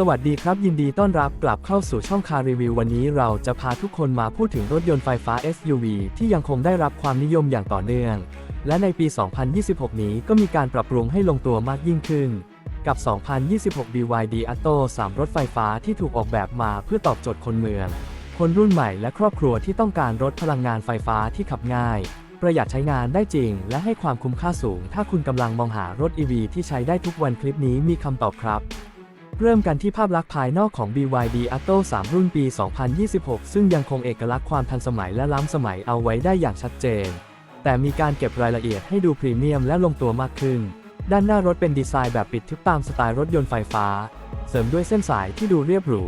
สวัสดีครับ ยินดีต้อนรับกลับเข้าสู่ช่องคารีวิว วันนี้เราจะพาทุกคนมาพูดถึงรถยนต์ไฟฟ้า SUV ที่ยังคงได้รับความนิยมอย่างต่อเนื่อง และในปี 2026 นี้ก็มีการปรับปรุงให้ลงตัวมากยิ่งขึ้น กับ 2026 BYD Atto 3 รถไฟฟ้าที่ถูกออกแบบมาเพื่อตอบโจทย์คนเมือง คนรุ่นใหม่และครอบครัวที่ต้องการรถพลังงานไฟฟ้าที่ขับง่าย ประหยัดใช้งานได้จริง และให้ความคุ้มค่าสูง ถ้าคุณกำลังมองหารถ EV ที่ใช้ได้ทุกวันคลิปนี้มีคำตอบครับ เริ่มกันที่ภาพลักษณ์ภายนอกของ BYD Atto 3 รุ่นปี 2026 ซึ่งยังคงเอกลักษณ์ความทันสมัยและล้ำสมัยเอาไว้ได้อย่างชัดเจน แต่มีการเก็บรายละเอียดให้ดูพรีเมียมและลงตัวมากขึ้น ด้านหน้ารถเป็นดีไซน์แบบปิดทึบตามสไตล์รถยนต์ไฟฟ้า เสริมด้วยเส้นสายที่ดูเรียบหรู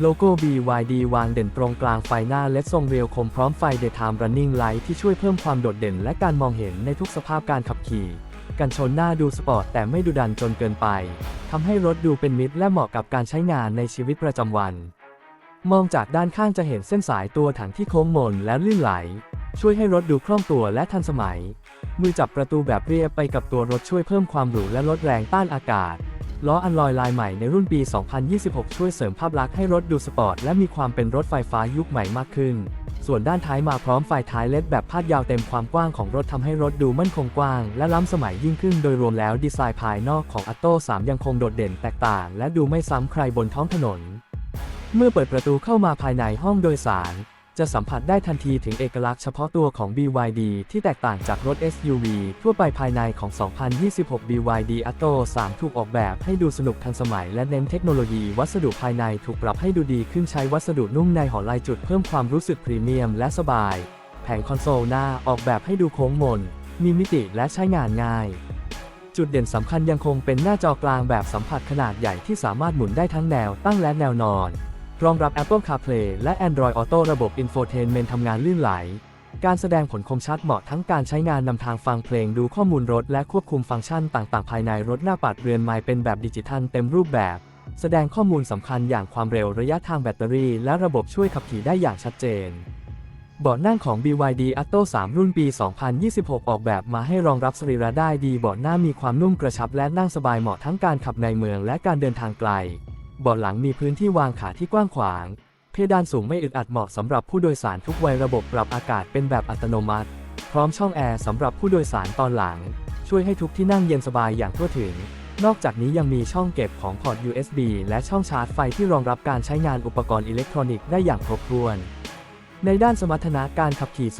โลโก้ BYD วางเด่นตรงกลางไฟหน้าและทรงเรียวคมพร้อมไฟ Daytime Running Light ที่ช่วยเพิ่มความโดดเด่น และการมองเห็นในทุกสภาพการขับขี่ กันชนหน้าดูสปอร์ตแต่ไม่ดูดันจนเกินไป ทำให้รถดูเป็นมิตรและเหมาะกับการใช้งานในชีวิตประจำวัน มองจากด้านข้างจะเห็นเส้นสายตัวถังที่โค้งมนและลื่นไหล ช่วยให้รถดูคล่องตัวและทันสมัย มือจับประตูแบบเรียบไปกับตัวรถช่วยเพิ่มความหรูและลดแรงต้านอากาศ ล้ออัลลอยลายใหม่ในรุ่นปี 2026 ช่วยเสริมภาพลักษณ์ให้รถดูสปอร์ตและมีความเป็นรถไฟฟ้ายุคใหม่มากขึ้น ส่วนด้านท้ายมาพร้อมไฟท้ายเล็ดแบบพาดยาวเต็มความกว้างของรถทำให้รถดูมั่นคงกว้าง และล้ำสมัยยิ่งขึ้นโดยรวมแล้วดีไซน์ภายนอกของ Atto 3ยังคงโดดเด่นแตกต่าง และดูไม่ซ้ำใครบนท้องถนน เมื่อเปิดประตูเข้ามาภายในห้องโดยสาร จะสัมผัสได้ทันทีถึงเอกลักษณ์เฉพาะตัวของ BYD ที่แตกต่างจากรถ SUV ทั่วไปภายในของ 2026 BYD Atto 3 ถูกออกแบบให้ดูสนุกทันสมัยและเน้นเทคโนโลยีวัสดุภายในถูกปรับให้ดูดีขึ้นใช้วัสดุนุ่มในห่อลายจุดเพิ่มความรู้สึกพรีเมียมและสบาย แผงคอนโซลหน้าออกแบบให้ดูโค้งมน มีมิติและใช้งานง่ายจุดเด่นสำคัญยังคงเป็นหน้าจอกลางแบบสัมผัสขนาดใหญ่ที่สามารถหมุนได้ทั้งแนวตั้งและแนวนอน รองรับ Apple CarPlay และ Android Auto ระบบ Infotainment ทำงานลื่นไหล การแสดงผลคมชัดเหมาะทั้งการใช้งานนำทางฟังเพลงดูข้อมูลรถ และควบคุมฟังก์ชันต่างๆ ภายในรถหน้าปัดเรือนไม้เป็นแบบดิจิทัลเต็มรูปแบบ แสดงข้อมูลสำคัญอย่างความเร็วระยะทางแบตเตอรี่ และระบบช่วยขับขี่ได้อย่างชัดเจนเบาะนั่งของ BYD Atto 3 รุ่นปี 2026 ออกแบบมาให้รองรับสรีระได้ดีเบาะหน้ามีความนุ่มกระชับและนั่งสบายเหมาะทั้งการขับในเมืองและการเดินทางไกล เบาะหลังมีพื้นที่วางขาที่กว้างขวาง เพดานสูงไม่อึดอัดเหมาะสำหรับผู้โดยสารทุกวัยระบบปรับอากาศเป็นแบบอัตโนมัติ พร้อมช่องแอร์สำหรับผู้โดยสารตอนหลัง ช่วยให้ทุกที่นั่งเย็นสบายอย่างทั่วถึง นอกจากนี้ยังมีช่องเก็บของพอร์ต USB และช่องชาร์จไฟที่รองรับการใช้งานอุปกรณ์อิเล็กทรอนิกส์ได้อย่างครบถ้วนในด้านสมรรถนะการขับขี่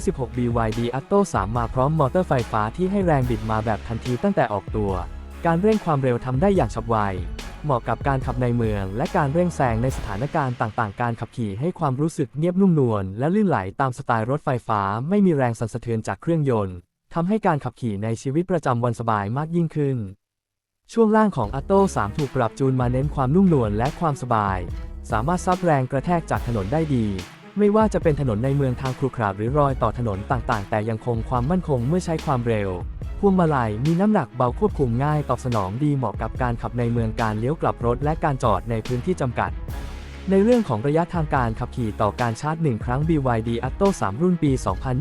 2026 BYD Atto 3 มาพร้อมมอเตอร์ไฟฟ้าที่ให้แรงบิดมาแบบทันทีตั้งแต่ออกตัว การเร่งความเร็วทำได้อย่างฉับไว เหมาะกับการขับในเมือง และการเร่งแซงในสถานการณ์ต่างๆ การขับขี่ให้ความรู้สึกเงียบนุ่มนวลและลื่นไหลตามสไตล์รถไฟฟ้า ไม่มีแรงสั่นสะเทือนจากเครื่องยนต์ทำให้การขับขี่ในชีวิตประจำวันสบายมากยิ่งขึ้น ช่วงล่างของ Atto 3ถูกปรับจูนมาเน้นความนุ่มนวลและความสบาย สามารถซับแรงกระแทกจากถนนได้ดี ไม่ว่าจะเป็นถนนในเมืองทางครุขระหรือรอยต่อถนนต่างๆ แต่ยังคงความมั่นคงเมื่อใช้ความเร็วพวงมาลัยมีน้ำหนักเบาควบคุมง่ายตอบสนองดีเหมาะกับการขับในเมืองการเลี้ยวกลับรถและการจอดในพื้นที่จำกัด ในเรื่องของระยะทางการขับขี่ต่อการชาร์จ 1 ครั้ง BYD Atto 3 รุ่นปี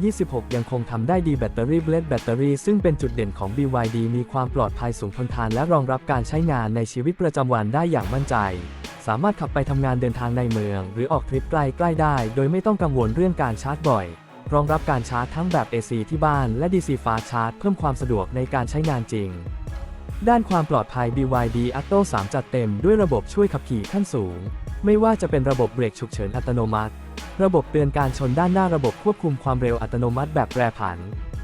2026 ยังคงทำได้ดีแบตเตอรี่เบลดแบตเตอรี่ซึ่งเป็นจุดเด่นของ BYD มีความปลอดภัยสูงทนทานและรองรับการใช้งานในชีวิตประจำวันได้อย่างมั่นใจ สามารถขับไปทำงานเดินทางในเมือง หรือออกทริปใกล้ๆได้ โดยไม่ต้องกังวลเรื่องการชาร์จบ่อย รองรับการชาร์จทั้งแบบ AC ที่บ้านและ DC Fast Charge เพิ่มความสะดวกในการใช้งานจริง ด้านความปลอดภัย BYD Atto 3 จัดเต็มด้วยระบบช่วยขับขี่ขั้นสูง ไม่ว่าจะเป็นระบบเบรกฉุกเฉินอัตโนมัติ ระบบเตือนการชนด้านหน้าระบบควบคุมความเร็วอัตโนมัติแบบแปรผัน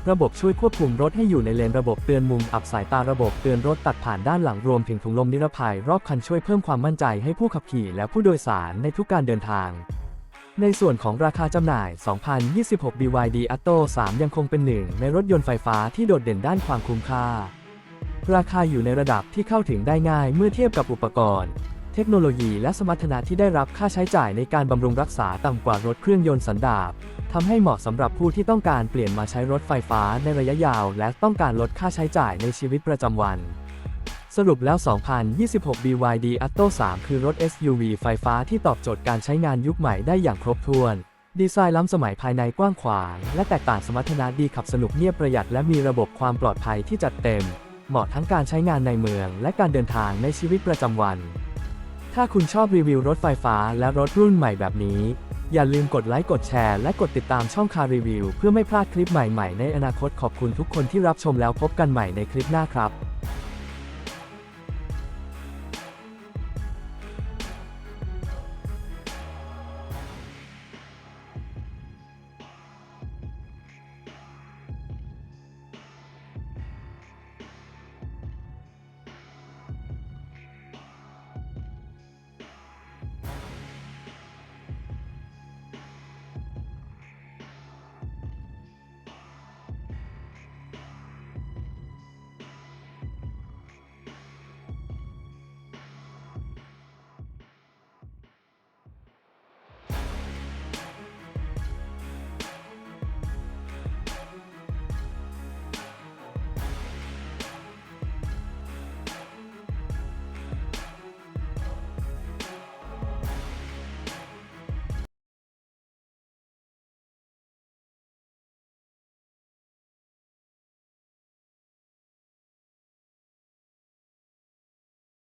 ระบบช่วยควบคุมรถให้อยู่ในเลนระบบเตือนมุมอับสายตาระบบเตือนรถตัดผ่านด้านหลังรวมถึงถุงลมนิรภัยรอบคันช่วยเพิ่มความมั่นใจให้ผู้ขับขี่และผู้โดยสารในทุกการเดินทาง ในส่วนของราคาจำหน่าย 2026 BYD Atto 3 ยังคงเป็นหนึ่งในรถยนต์ไฟฟ้าที่โดดเด่นด้านความคุ้มค่า ราคาอยู่ในระดับที่เข้าถึงได้ง่ายเมื่อเทียบกับอุปกรณ์ ทคโนโลยีและสมรรถนะที่ได้รับค่าใช้จ่ายในการบำรุงรักษาต่ำกว่ารถเครื่องยนต์สันดาปทำให้เหมาะสำหรับผู้ที่ต้องการเปลี่ยนมาใช้รถไฟฟ้าในระยะยาว และต้องการลดค่าใช้จ่ายในชีวิตประจำวัน สรุปแล้ว 2026 BYD Atto 3 คือรถ SUV ไฟฟ้าที่ตอบโจทย์การใช้งานยุคใหม่ได้อย่างครบถ้วน ดีไซน์ล้ำสมัยภายในกว้างขวาง และแตกต่างสมรรถนะดีขับสนุกเงียบประหยัดและมีระบบความปลอดภัยที่จัดเต็ม เหมาะทั้งการใช้งานในเมือง และการเดินทางในชีวิตประจำวัน ถ้าคุณชอบรีวิวรถไฟฟ้าและรถรุ่นใหม่แบบนี้ อย่าลืมกดไลค์กดแชร์และกดติดตามช่องคารีวิวเพื่อไม่พลาดคลิปใหม่ๆ ในอนาคตขอบคุณทุกคนที่รับชมแล้วพบกันใหม่ในคลิปหน้าครับ